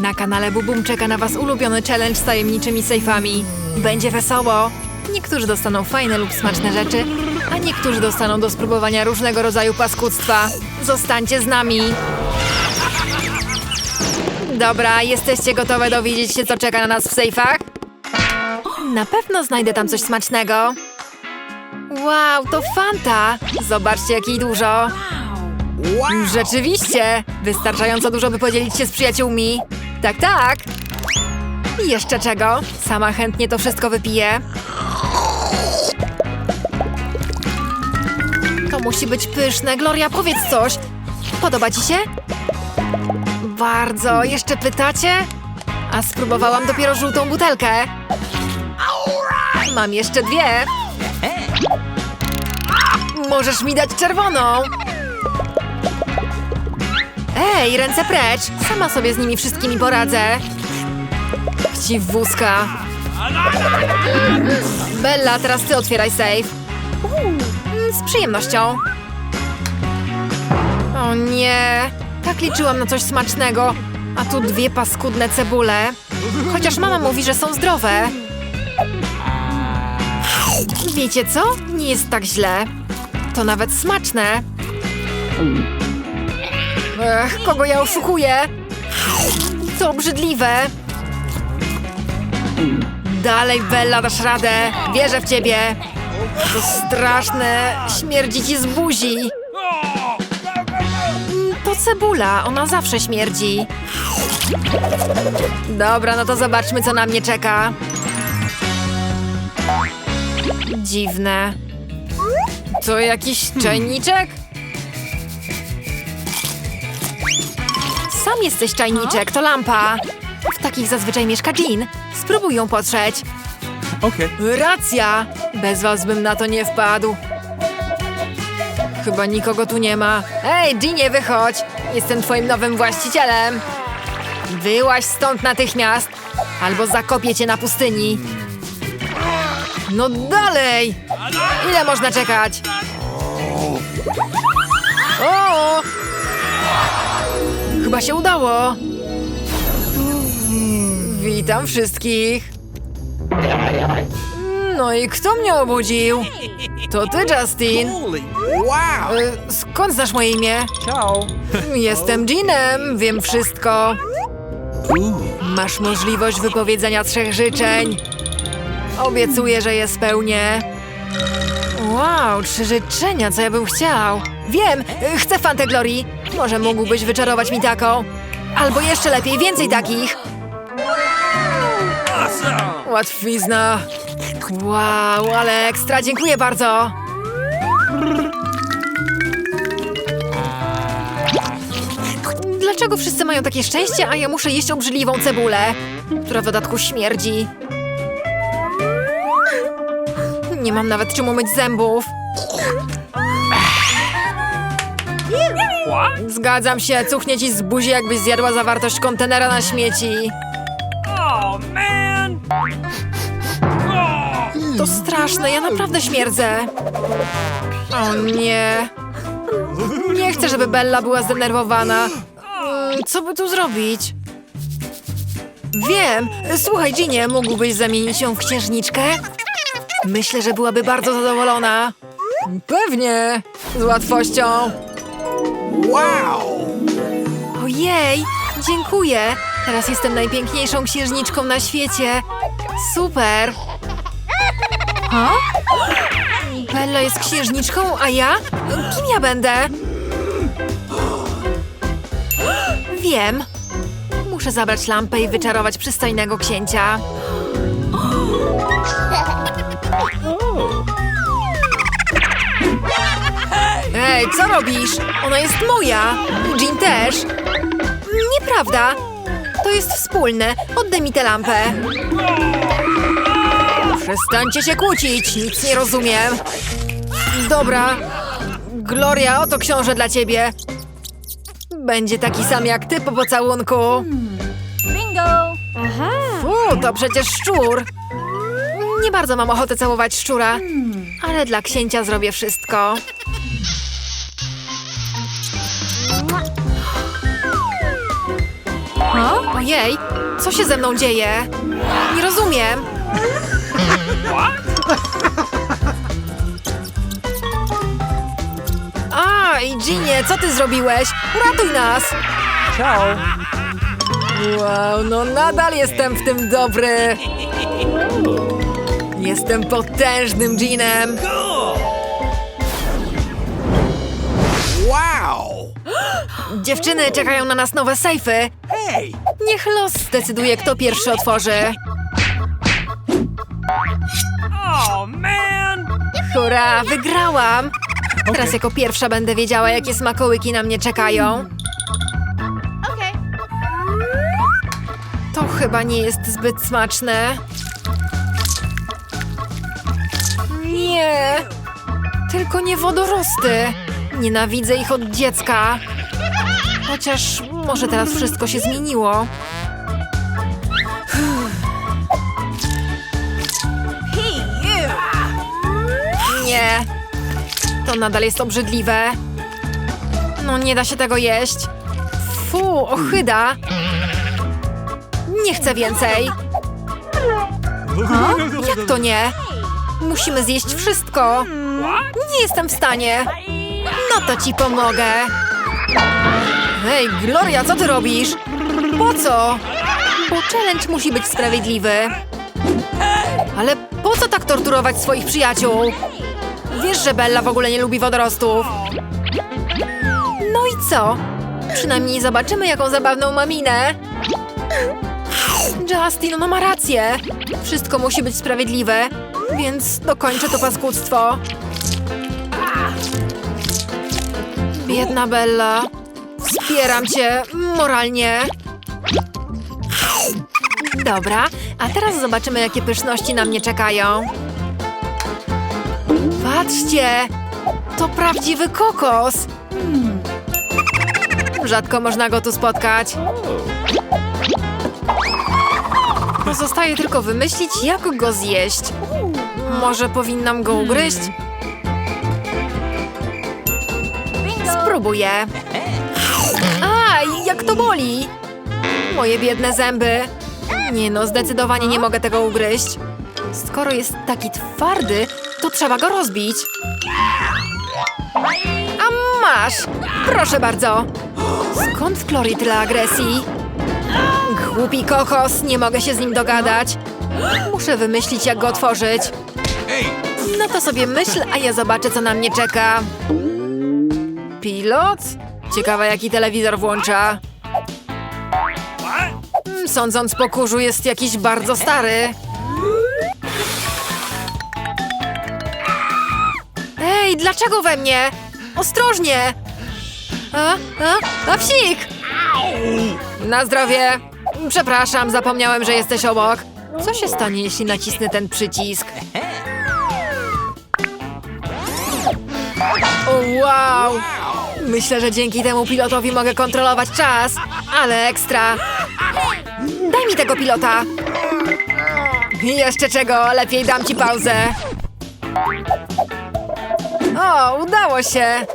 Na kanale Bubum czeka na Was ulubiony challenge z tajemniczymi sejfami. Będzie wesoło. Niektórzy dostaną fajne lub smaczne rzeczy, a niektórzy dostaną do spróbowania różnego rodzaju paskudztwa. Zostańcie z nami! Dobra, jesteście gotowe dowiedzieć się, co czeka na nas w sejfach? Na pewno znajdę tam coś smacznego. Wow, to Fanta! Zobaczcie, jak jej dużo. Rzeczywiście! Wystarczająco dużo, by podzielić się z przyjaciółmi. Tak, tak! Jeszcze czego? Sama chętnie to wszystko wypiję. To musi być pyszne. Gloria, powiedz coś. Podoba ci się? Bardzo. Jeszcze pytacie? A spróbowałam dopiero żółtą butelkę. Mam jeszcze dwie. Możesz mi dać czerwoną. Ej, ręce precz! Sama sobie z nimi wszystkimi poradzę. Wci w wózka. Bella, teraz ty otwieraj safe. Z przyjemnością. O nie, tak liczyłam na coś smacznego. A tu dwie paskudne cebule. Chociaż mama mówi, że są zdrowe. Wiecie co? Nie jest tak źle. To nawet smaczne. Ech, kogo ja oszukuję? To obrzydliwe. Dalej, Bella, dasz radę. Wierzę w ciebie. To straszne. Śmierdzi ci z buzi. To cebula. Ona zawsze śmierdzi. Dobra, no to zobaczmy, co na mnie czeka. Dziwne. To jakiś czajniczek? Sam jesteś czajniczek, to lampa. W takich zazwyczaj mieszka Jean. Spróbuj ją potrzeć. Okay. Racja! Bez was bym na to nie wpadł. Chyba nikogo tu nie ma. Ej, Jeanie, wychodź! Jestem twoim nowym właścicielem. Wyłaź stąd natychmiast, albo zakopię cię na pustyni. No dalej! Ile można czekać? O! Chyba się udało. Witam wszystkich. No i kto mnie obudził? To ty, Justin. Wow! E, Skąd znasz moje imię? Ciao. Jestem Jeanem, wiem wszystko. Masz możliwość wypowiedzenia trzech życzeń. Obiecuję, że je spełnię. Wow, trzy życzenia, co ja bym chciał. Wiem, y, chcę Fantę Glory. Może mógłbyś wyczarować mi taką? Albo jeszcze lepiej, więcej takich. Łatwizna. Wow, ale ekstra, dziękuję bardzo. Dlaczego wszyscy mają takie szczęście, a ja muszę jeść obrzydliwą cebulę, która w dodatku śmierdzi? Nie mam nawet czym umyć zębów. Zgadzam się, cuchnie ci z buzi, jakbyś zjadła zawartość kontenera na śmieci. Oh man! Oh. To straszne, ja naprawdę śmierdzę. O nie. Nie chcę, żeby Bella była zdenerwowana. Mm, Co by tu zrobić? Wiem. Słuchaj, Ginie, mógłbyś zamienić ją w księżniczkę? Myślę, że byłaby bardzo zadowolona. Pewnie. Z łatwością. Wow! Ojej, dziękuję. Teraz jestem najpiękniejszą księżniczką na świecie. Super. Ha? Bella jest księżniczką, a ja? Kim ja będę? Wiem. Muszę zabrać lampę i wyczarować przystojnego księcia. Ej, co robisz? Ona jest moja. Jean też. Nieprawda. To jest wspólne. Oddaj mi tę lampę. Przestańcie się kłócić. Nic nie rozumiem. Dobra. Gloria, oto książę dla ciebie. Będzie taki sam jak ty po pocałunku. Bingo! Fu, to przecież szczur. Nie bardzo mam ochotę całować szczura, ale dla księcia zrobię wszystko. O Ojej, co się ze mną dzieje? Nie rozumiem. A, i Ginie, co ty zrobiłeś? Ratuj nas! Ciao. Wow, no nadal jestem w tym dobry. Jestem potężnym Jeanem. Wow. Dziewczyny, czekają na nas nowe sejfy. Hey. Niech los zdecyduje, kto pierwszy otworzy. Oh man. Hurra, wygrałam! Teraz jako pierwsza będę wiedziała, jakie smakołyki na mnie czekają. To chyba nie jest zbyt smaczne. Nie! Tylko nie wodorosty. Nienawidzę ich od dziecka. Chociaż może teraz wszystko się zmieniło. Nie. To nadal jest obrzydliwe. No nie da się tego jeść. Fu, ochyda. Nie chcę więcej. Jak to nie? Musimy zjeść wszystko. Nie jestem w stanie. No to ci pomogę. Hej, Gloria, co ty robisz? Po co? Bo challenge musi być sprawiedliwy. Ale po co tak torturować swoich przyjaciół? Wiesz, że Bella w ogóle nie lubi wodorostów. No i co? Przynajmniej zobaczymy, jaką zabawną ma minę. Justin, no ma rację. Wszystko musi być sprawiedliwe, więc dokończę to paskudztwo. Biedna Bella. Wspieram cię moralnie. Dobra, a teraz zobaczymy, jakie pyszności na mnie czekają. Patrzcie! To prawdziwy kokos! Rzadko można go tu spotkać. Pozostaje tylko wymyślić, jak go zjeść. Może powinnam go ugryźć? Spróbuję. Jak to boli! Moje biedne zęby. Nie no, zdecydowanie nie mogę tego ugryźć. Skoro jest taki twardy, to trzeba go rozbić. A masz! Proszę bardzo. Skąd w Klorii tyle agresji? Głupi kokos, nie mogę się z nim dogadać. Muszę wymyślić, jak go otworzyć. No to sobie myśl, a ja zobaczę, co na mnie czeka. Pilot? Ciekawe, jaki telewizor włącza. What? Mm, Sądząc po kurzu, jest jakiś bardzo stary. Ej, dlaczego we mnie? Ostrożnie! A, a, a psik! Na zdrowie! Przepraszam, zapomniałem, że jesteś obok. Co się stanie, jeśli nacisnę ten przycisk? O, wow! Myślę, że dzięki temu pilotowi mogę kontrolować czas. Ale ekstra! Daj mi tego pilota! Jeszcze czego? Lepiej dam ci pauzę. O, udało się!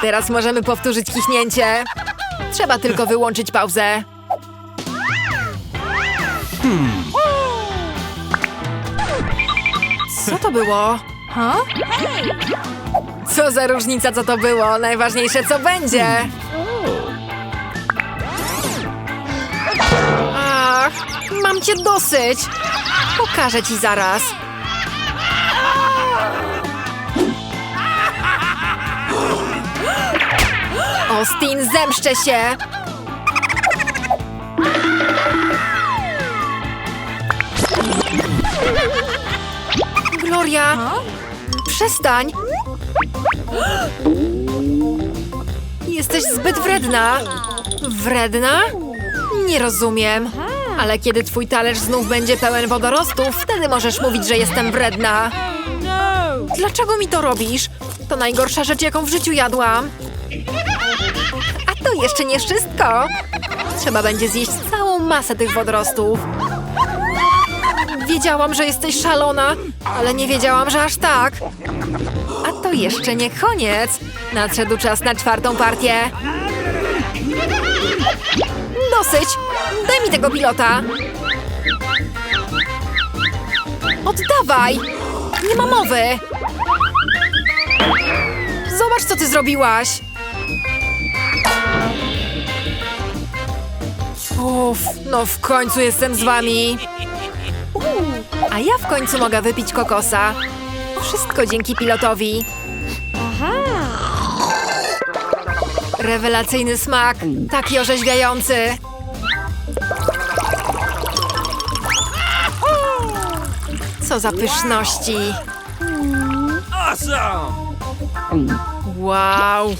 Teraz możemy powtórzyć kichnięcie. Trzeba tylko wyłączyć pauzę. Co to było? Huh? Co za różnica, co to było? Najważniejsze, co będzie. Ach, mam cię dosyć. Pokażę ci zaraz. Austin, zemszczę się. Gloria, przestań. Jesteś zbyt wredna. Wredna? Nie rozumiem. Ale kiedy twój talerz znów będzie pełen wodorostów, wtedy możesz mówić, że jestem wredna. Dlaczego mi to robisz? To najgorsza rzecz, jaką w życiu jadłam. A to jeszcze nie wszystko. Trzeba będzie zjeść całą masę tych wodorostów. Wiedziałam, że jesteś szalona, ale nie wiedziałam, że aż tak. A to jeszcze nie koniec. Nadszedł czas na czwartą partię. Dosyć! Daj mi tego pilota! Oddawaj! Nie ma mowy! Zobacz, co ty zrobiłaś! Uff, no w końcu jestem z wami! A ja w końcu mogę wypić kokosa. Wszystko dzięki pilotowi. Rewelacyjny smak, taki orzeźwiający. Co za pyszności. Awesome! Wow.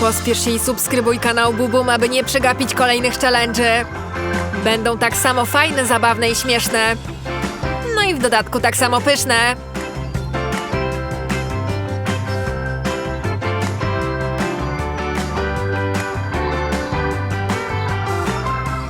Pospiesz się i subskrybuj kanał Bubum, aby nie przegapić kolejnych challenge'y. Będą tak samo fajne, zabawne i śmieszne. No i w dodatku tak samo pyszne.